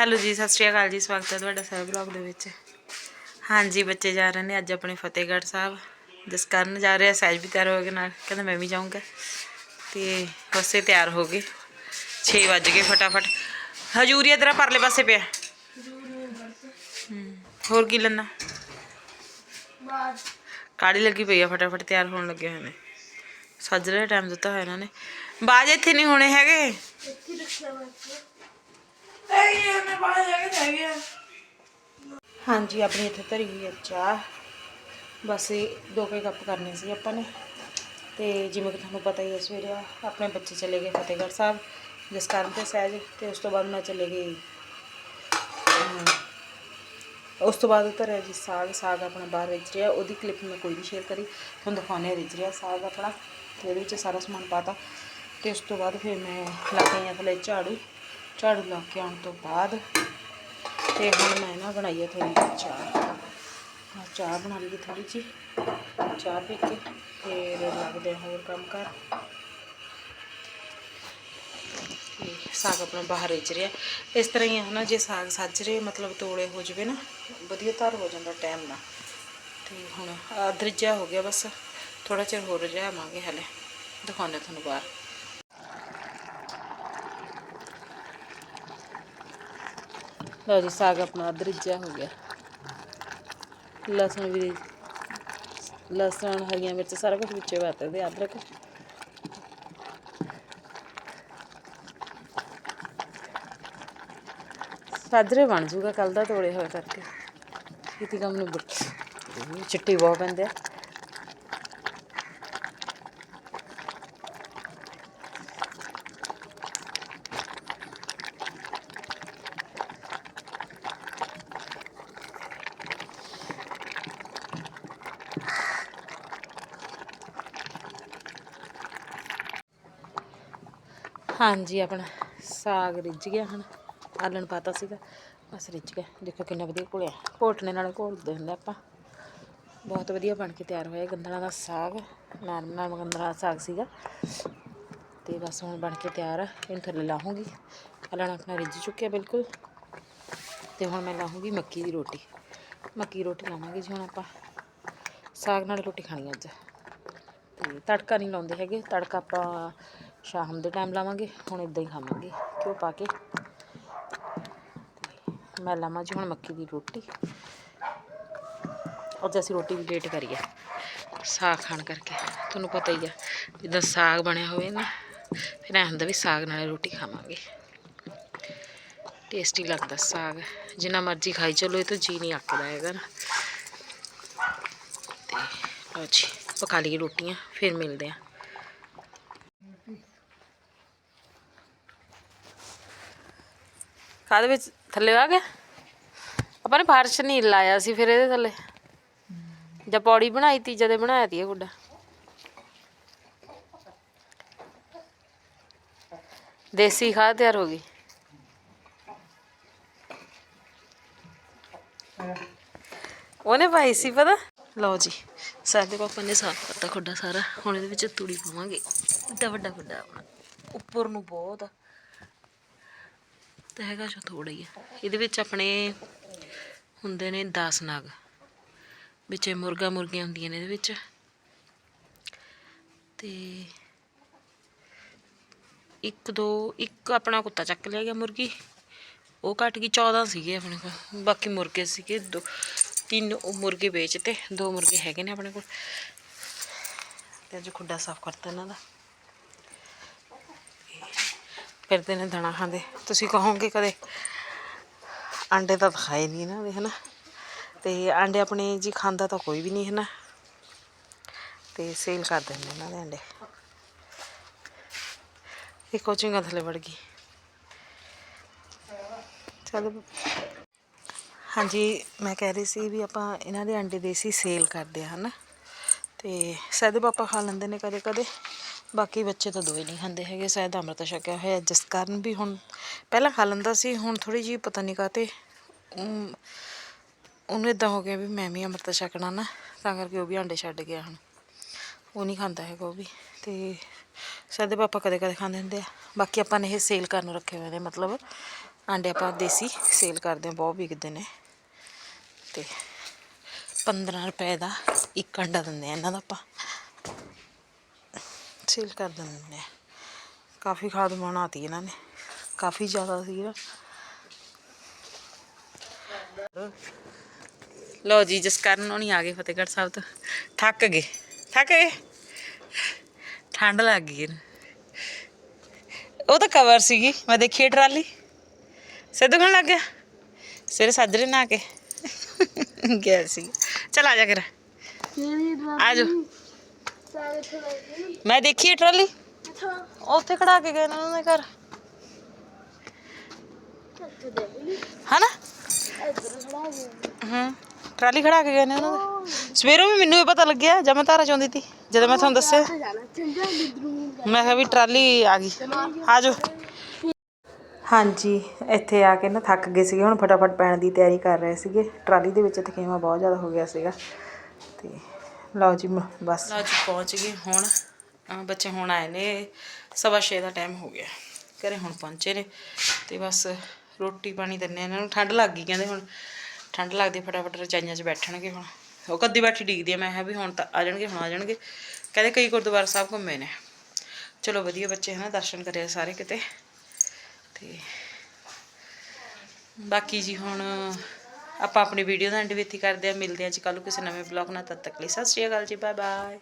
Hello ਜੀ ਸਤਿ ਸ਼੍ਰੀ ਅਕਾਲ ਜੀ ਸਵਾਗਤ ਹੈ ਤੁਹਾਡਾ ਸਾਰੇ ਬਲੌਗ ਦੇ ਵਿੱਚ। ਹਾਂਜੀ ਬੱਚੇ ਜਾ ਰਹੇ ਨੇ ਅੱਜ ਆਪਣੇ ਫਤਿਹਗੜ੍ਹ ਸਾਹਿਬ। ਜਸਕਰਨ ਜਾ ਰਿਹਾ ਸਹਿਜ ਵੀ ਤਿਆਰ ਹੋ ਗਏ ਨਾਲ। ਕਹਿੰਦਾ ਮੈਂ ਵੀ ਜਾਊਂਗਾ। ਤੇ ਉਸੇ ਤਿਆਰ ਹੋ ਗਏ। 6 ਵੱਜ ਗਏ ਫਟਾਫਟ। ਹਜੂਰੀਆ ਤੇਰਾ ਪਰਲੇ ਪਾਸੇ ਪਿਆ। ਹੂੰ, ਹੋਰ ਕੀ ਲੈਣਾ? ਕਾੜੀ ਲੱਗੀ ਪਈ ਆ ਫਟਾਫਟ ਤਿਆਰ ਹੋਣ ਲੱਗੇ ਹੋਏ ਨੇ। ਸੱਜਰੇ ਦਾ ਟਾਈਮ ਦਿੱਤਾ ਹੋਇਆ ਇਹਨਾਂ ਨੇ। ਬਾਜ ਇੱਥੇ ਨਹੀਂ ਹੋਣੇ ਹੈਗੇ। ਹਾਂਜੀ, ਆਪਣੀ ਇੱਥੇ ਧਰੀ ਹੋਈ ਹੈ ਚਾਹ। ਬਸ ਇਹ ਦੋ ਕੇ ਕੱਪ ਕਰਨੇ ਸੀ ਆਪਾਂ ਨੇ। ਤੇ ਜਿਵੇਂ ਕਿ ਤੁਹਾਨੂੰ ਪਤਾ ਹੀ ਹੈ ਸਵੇਰੇ ਆਪਣੇ ਬੱਚੇ ਚਲੇ ਗਏ ਫਤਿਹਗੜ੍ਹ ਸਾਹਿਬ ਜਿਸ ਕਾਰਨ ਤੇ ਸਹਿਜ, ਤੇ ਉਸ ਤੋਂ ਬਾਅਦ ਮੈਂ ਚਲੇ ਗਈ। ਉਸ ਤੋਂ ਬਾਅਦ ਧਰਿਆ ਜੀ ਸਾਗ ਸਾਗ ਆਪਣਾ ਬਾਹਰ ਰਿੱਝ ਰਿਹਾ, ਉਹਦੀ ਕਲਿੱਪ ਮੈਂ ਕੋਈ ਨਹੀਂ ਸ਼ੇਅਰ ਕਰੀ, ਤੁਹਾਨੂੰ ਦਿਖਾਉਂਦੇ ਹਾਂ ਰਿਹਾ ਸਾਗ ਆਪਣਾ, ਤੇ ਇਹਦੇ ਵਿੱਚ ਸਾਰਾ ਸਮਾਨ ਪਾਤਾ। ਤੇ ਉਸ ਤੋਂ ਬਾਅਦ ਫਿਰ ਮੈਂ ਲਾ ਕੇ ਆਈ ਹਾਂ ਥੱਲੇ ਝਾੜੂ ਝਾੜੂ ਲਾ ਕੇ ਆਉਣ ਤੋਂ ਬਾਅਦ ਤੇ ਹੁਣ ਮੈਂ ਨਾ ਬਣਾਈ ਹੈ ਥੋੜੀ ਜਿਹੀ ਚਾਹ। ਆਹ ਚਾਹ ਬਣਾ ਲਈ ਥੋੜੀ ਜੀ ਚਾਹ ਪੀ ਕੇ ਫਿਰ ਲੱਗਦੇ ਹਾਂ ਹੋਰ ਕੰਮ ਕਰ ਸਾਗ ਆਪਣਾ ਬਾਹਰ ਰਿੱਝ ਰਿਹਾ। ਇਸ ਤਰ੍ਹਾਂ ਹੀ ਹੈ ਨਾ ਜੇ ਸਾਗ ਸੱਜ ਰਹੇ, ਮਤਲਬ ਤੋੜੇ ਹੋ ਜਵੇ ਨਾ, ਵਧੀਆ ਧਰ ਹੋ ਜਾਂਦਾ ਟਾਈਮ ਨਾਲ। ਤੇ ਹੁਣ ਅਦਰਜਾ ਹੋ ਗਿਆ ਬਸ ਥੋੜਾ ਚਿਰ ਹੋਰ ਰਜਾਵਾਂਗੇ ਹਲੇ, ਦਿਖਾਉਂਦੇ ਤੁਹਾਨੂੰ ਬਾਹਰ। ਲਓ ਜੀ, ਸਾਗ ਆਪਣਾ ਅਦਰਜਾ ਹੋ ਗਿਆ। ਲਸਣ ਵੀ, ਲਸਣ, ਹਰੀਆਂ ਮਿਰਚ, ਸਾਰਾ ਕੁਝ ਵਿੱਚੇ ਪਾਤੇ ਤੇ ਅਦਰਕ ਸਾਜਰੇ ਬਣ ਜੂਗਾ ਕੱਲ ਦਾ ਤੋੜੇ ਹੋਏ ਕਰਕੇ। ਕਿਤੇ ਕੰਮ ਨੂੰ ਬੁੱਟ ਚਿੱਟੀ ਬਹੁਤ ਪੈਂਦੇ ਆ। ਹਾਂਜੀ, ਆਪਣਾ ਸਾਗ ਰਿੱਝ ਗਿਆ ਹੁਣ। ਆਲਣ ਪਾਤਾ ਸੀਗਾ, ਬਸ ਰਿੱਝ ਗਿਆ। ਦੇਖੋ ਕਿੰਨਾ ਵਧੀਆ ਘੋਲਿਆ। ਘੋਟਣੇ ਨਾਲ ਘੋਲਦੇ ਹੁੰਦੇ ਆਪਾਂ। ਬਹੁਤ ਵਧੀਆ ਬਣ ਕੇ ਤਿਆਰ ਹੋਇਆ ਗੰਦਲਾਂ ਦਾ ਸਾਗ। ਨਰਮ ਨਰਮ ਗੰਦਲਾਂ ਦਾ ਸਾਗ ਸੀਗਾ। ਤੇ ਬਸ ਹੁਣ ਬਣ ਕੇ ਤਿਆਰ ਆ। ਇਹਨੂੰ ਥੱਲੇ ਲਾਹੂੰਗੀ। ਆਲਣ ਆਪਣਾ ਰਿੱਝ ਚੁੱਕਿਆ ਬਿਲਕੁਲ। ਤੇ ਹੁਣ ਮੈਂ ਲਾਹੂੰਗੀ ਮੱਕੀ ਦੀ ਰੋਟੀ। ਮੱਕੀ ਦੀ ਰੋਟੀ ਲਾਵਾਂਗੇ ਜੀ ਹੁਣ ਆਪਾਂ। ਸਾਗ ਨਾਲ ਰੋਟੀ ਖਾਣੀ ਅੱਜ। ਤੇ ਤੜਕਾ ਨਹੀਂ ਲਾਉਂਦੇ ਹੈਗੇ। ਤੜਕਾ ਆਪਾਂ ਸ਼ਾਮ ਦੇ ਟਾਈਮ ਲਾਵਾਂਗੇ, ਹੁਣ ਇਦਾਂ ਹੀ ਖਾਵਾਂਗੇ, ਘਿਓ ਪਾ ਕੇ। ਮੈਂ ਲਾਵਾਂ ਜੀ ਹੁਣ ਮੱਕੀ ਦੀ ਰੋਟੀ। ਅੱਜ ਅਸੀਂ ਰੋਟੀ ਵੀ ਲੇਟ ਕਰੀਏ ਸਾਗ ਖਾਣ ਕਰਕੇ, ਤੁਹਾਨੂੰ ਪਤਾ ਹੀ ਆ, ਜਿੱਦਾਂ ਸਾਗ ਬਣਿਆ ਹੋਵੇ ਨਾ, ਫਿਰ ਐਂ ਹੁੰਦਾ ਵੀ ਸਾਗ ਨਾਲ ਰੋਟੀ ਖਾਵਾਂਗੇ। ਟੇਸਟੀ ਲੱਗਦਾ ਸਾਗ। ਜਿੰਨਾ ਮਰਜ਼ੀ ਖਾਈ ਚਲੋ, ਇਹ ਤਾਂ ਜੀ ਨਹੀਂ ਅੱਕਦਾ ਹੈਗਾ ਨਾ। ਤੇ ਲਓ ਜੀ, ਪਕਾ ਲਈਏ ਰੋਟੀਆਂ, ਫਿਰ ਮਿਲਦੇ ਆ। ਕਾਹਦੇ ਵਿੱਚ ਥੱਲੇ ਆ ਗਿਆ। ਆਪਾਂ ਨੇ ਫਰਸ਼ ਨਹੀਂ ਲਾਇਆ ਸੀ ਫਿਰ ਇਹਦੇ ਥੱਲੇ। ਜਾਂ ਪੌੜੀ ਬਣਾਈ ਤੀ, ਜਦੇ ਬਣਾਇਆ ਤੀ ਇਹ ਗੁੱਡਾ। ਦੇਸੀ ਖਾਦ ਤਿਆਰ ਹੋ ਗਈ। ਉਹਨੇ ਪਾਈ ਸੀ ਪਤਾ? ਲਓ ਜੀ, ਸਾਡੇ ਪਾਪਾ ਨੇ ਸਾਫ਼ ਕਰਤਾ ਖੁੱਡਾ ਸਾਰਾ। ਹੁਣ ਇਹਦੇ ਵਿੱਚ ਤੂੜੀ ਪਾਵਾਂਗੇ। ਇੱਡਾ ਵੱਡਾ ਖੁੱਡਾ ਆਪਣਾ। ਉੱਪਰ ਨੂੰ ਬਹੁਤ ਆ। ਤਾਂ ਹੈਗਾ ਜੋ ਥੋੜਾ ਹੀ ਆ ਇਹਦੇ ਵਿੱਚ ਆਪਣੇ ਹੁੰਦੇ ਨੇ 10 ਨਗ। ਵਿੱਚ ਮੁਰਗਾ ਮੁਰਗੀਆਂ ਹੁੰਦੀਆਂ ਨੇ ਇਹਦੇ ਵਿੱਚ। ਤੇ ਇੱਕ ਦੋ, ਇੱਕ ਆਪਣਾ ਕੁੱਤਾ ਚੱਕ ਲਿਆ ਗਿਆ ਮੁਰਗੀ। ਉਹ ਕੱਟ ਗਈ 14 ਸੀਗੇ ਆਪਣੇ ਕੋਲ। ਬਾਕੀ ਮੁਰਗੇ ਸੀਗੇ ਦੋ, ਤਿੰਨ ਉਹ ਮੁਰਗੇ ਵੇਚਤੇ। ਦੋ ਮੁਰਗੇ ਹੈਗੇ ਨੇ ਆਪਣੇ ਕੋਲ। ਤੇ ਅੱਜ ਖੁੱਡਾ ਸਾਫ਼ ਕਰਤਾ ਇਹਨਾਂ ਦਾ। ਫਿਰਦੇ ਨੇ ਦਾਣਾ ਖਾਂਦੇ ਤੁਸੀਂ ਕਹੋਗੇ ਕਦੇ? ਆਂਡੇ ਤਾਂ ਖਾਏ ਨਹੀਂ ਨਾ, ਹਨਾ? ਤੇ ਆਂਡੇ ਆਪਣੇ ਜੀ ਖਾਂਦਾ ਤਾਂ ਕੋਈ ਵੀ ਨਹੀਂ ਹੈ ਨਾ ਤੇ ਸੇਲ ਕਰ ਦਿੰਦੇ ਇਹਨਾਂ ਦੇ ਆਂਡੇ। ਇਹ ਕੋਚਿੰਗ ਥੱਲੇ ਵੜ ਗਈ। ਚਲੋ। ਹਾਂਜੀ, ਮੈਂ ਕਹਿ ਰਹੀ ਸੀ ਵੀ ਆਪਾਂ ਇਹਨਾਂ ਦੇ ਅੰਡੇ ਦੇਸੀ ਸੇਲ ਕਰਦੇ ਆ, ਹਨਾ? ਤੇ ਸਹਿਦ ਪਾਪਾ ਖਾ ਲੈਂਦੇ ਨੇ ਕਦੇ ਕਦੇ ਬਾਕੀ ਬੱਚੇ ਤਾਂ ਦੋਏ ਨਹੀਂ ਖਾਂਦੇ ਹੈਗੇ, ਸ਼ਾਇਦ ਅੰਮ੍ਰਿਤ ਛਕਿਆ ਹੋਇਆ, ਜਿਸ ਕਾਰਨ ਵੀ ਹੁਣ ਪਹਿਲਾਂ ਖਾ ਲੈਂਦਾ ਸੀ, ਹੁਣ ਥੋੜੀ ਜਿਹੀ ਪਤਾ ਨਹੀਂ ਕਾਤੇ ਉਹਨੂੰ ਇਦਾਂ ਹੋ ਗਿਆ ਵੀ ਮੈਂ ਵੀ ਅੰਮ੍ਰਿਤ ਛਕਣਾ ਨਾ ਤਾਂ ਕਰਕੇ ਉਹ ਵੀ ਆਂਡੇ ਛੱਡ ਗਿਆ ਹੁਣ। ਉਹ ਨਹੀਂ ਖਾਂਦਾ ਹੈਗਾ ਉਹ ਵੀ, ਤੇ ਸਾਡੇ ਪਾਪਾ ਕਦੇ ਕਦੇ ਖਾਂਦੇ ਹੁੰਦੇ ਆ। ਬਾਕੀ ਆਪਾਂ ਨੇ ਇਹ ਸੇਲ ਕਰਨ ਨੂੰ ਰੱਖੇ ਹੋਏ ਨੇ, ਮਤਲਬ ਆਂਡੇ ਆਪਾਂ ਦੇਸੀ ਸੇਲ ਕਰਦੇ ਆ, ਬਹੁਤ ਵਿਕਦੇ ਨੇ। ਤੇ 15 ਰੁਪਏ ਦਾ ਇੱਕ ਅੰਡਾ ਦਿੰਦੇ ਆ ਇਹਨਾਂ ਦਾ ਆਪਾਂ। ਸੇਲ ਕਰ ਦਿੰਦੇ ਕਾਫੀ ਖਾਦ ਬਣਾਤੀ ਇਹਨਾਂ ਨੇ। ਕਾਫੀ ਜ਼ਿਆਦਾ ਸੀ ਨਾ ਲੋ ਜੀ ਜਿਸ ਕਾਰਨ ਉਹ ਨਹੀਂ ਆ ਗਏ ਫਤਿਹਗੜ੍ਹ ਸਾਹਿਬ ਤੋਂ। ਥੱਕ ਗਏ। ਥੱਕ ਗਏ? ਠੰਡ ਲੱਗ ਗਈ ਇਹਨੂੰ। ਉਹ ਤਾਂ ਕਵਰ ਸੀਗੀ। ਮੈਂ ਦੇਖੀ ਟਰਾਲੀ। ਸਿਰ ਦੁਖਣ ਲੱਗ ਗਿਆ। ਸਿਰ ਸਾਜਰੇ ਨਾ ਕੇ। ਗਿਆ ਸੀ। ਚਲ ਆ ਜਾ ਕਰ ਆ ਜਾ ਮੈਂ ਦੇਖੀ ਇਹ ਟਰਾਲੀ? ਉੱਥੇ ਖੜਾ ਕੇ ਗਏ ਨੇ ਉਹਨਾਂ ਦੇ ਘਰ। ਹਨਾ? ਹਾਂ ਟਰਾਲੀ ਖੜਾ ਕੇ ਗਏ ਨੇ ਉਹਨਾਂ ਦੇ। ਸਵੇਰੋਂ ਵੀ ਮੈਨੂੰ ਇਹ ਪਤਾ ਲੱਗਿਆ ਜਦ ਮੈਂ ਧਾਰਾ ਚਾਹੁੰਦੀ ਸੀ ਜਦੋਂ ਮੈਂ ਤੁਹਾਨੂੰ ਦੱਸਿਆ। ਮੈਂ ਕਿਹਾ ਵੀ ਟਰਾਲੀ ਆ ਗਈ। ਆ ਜਾਓ ਹਾਂਜੀ ਇੱਥੇ ਆ ਕੇ ਨਾ ਥੱਕ ਗਏ ਸੀਗੇ ਹੁਣ ਫਟਾਫਟ ਪੈਣ ਦੀ ਤਿਆਰੀ ਕਰ ਰਹੇ ਸੀਗੇ। ਟਰਾਲੀ ਦੇ ਵਿੱਚ ਥਕੇਵਾ ਬਹੁਤ ਜ਼ਿਆਦਾ ਹੋ ਗਿਆ ਸੀਗਾ। ਤੇ ਲਓ ਜੀ ਮ- ਬਸ। ਲਓ ਜੀ, ਪਹੁੰਚ ਗਏ ਹੁਣ। ਅਹ ਬੱਚੇ ਹੁਣ ਆਏ ਨੇ, ਸਵਾ ਛੇ ਦਾ ਟਾਈਮ ਹੋ ਗਿਆ। ਘਰੇ ਹੁਣ ਪਹੁੰਚੇ ਨੇ ਤੇ ਬਸ ਰੋਟੀ ਪਾਣੀ ਦਿੰਨੇ ਆ ਇਹਨਾਂ ਨੂੰ। ਠੰਡ ਲੱਗ ਗਈ ਕਹਿੰਦੇ ਹੁਣ। ਠੰਡ ਲੱਗਦੀ ਫਟਾਫਟ ਰਜਾਈਆਂ 'ਚ ਬੈਠਣਗੇ ਹੁਣ। ਉਹ ਕੱਦੀ ਬੈਠੀ ਡੀਕਦੀ ਆ, ਮੈਂ ਕਿਹਾ ਵੀ ਹੁਣ ਤਾਂ ਆ ਜਾਣਗੇ, ਹੁਣ ਆ ਜਾਣਗੇ। ਕਹਿੰਦੇ ਕਈ ਗੁਰਦੁਆਰਾ ਸਾਹਿਬ ਘੁੰਮੇ ਨੇ। ਚਲੋ ਵਧੀਆ ਬੱਚੇ ਹਨਾ, ਦਰਸ਼ਨ ਕਰਿਆ ਸਾਰੇ ਕਿਤੇ। ਤੇ ਬਾਕੀ ਜੀ ਹੁਣ ਆਪਾਂ ਆਪਣੀ ਵੀਡੀਓ ਦਾ ਐਂਡ ਵੀ ਇੱਥੇ ਕਰਦੇ ਆ ਮਿਲਦੇ ਆ ਜੀ ਕੱਲ ਨੂੰ ਕਿਸੇ ਨਵੇਂ ਬਲੌਗ ਨਾਲ। ਤਦ ਤੱਕ ਲਈ ਸਤਿ ਸ਼੍ਰੀ ਅਕਾਲ ਜੀ ਬਾਏ ਬਾਏ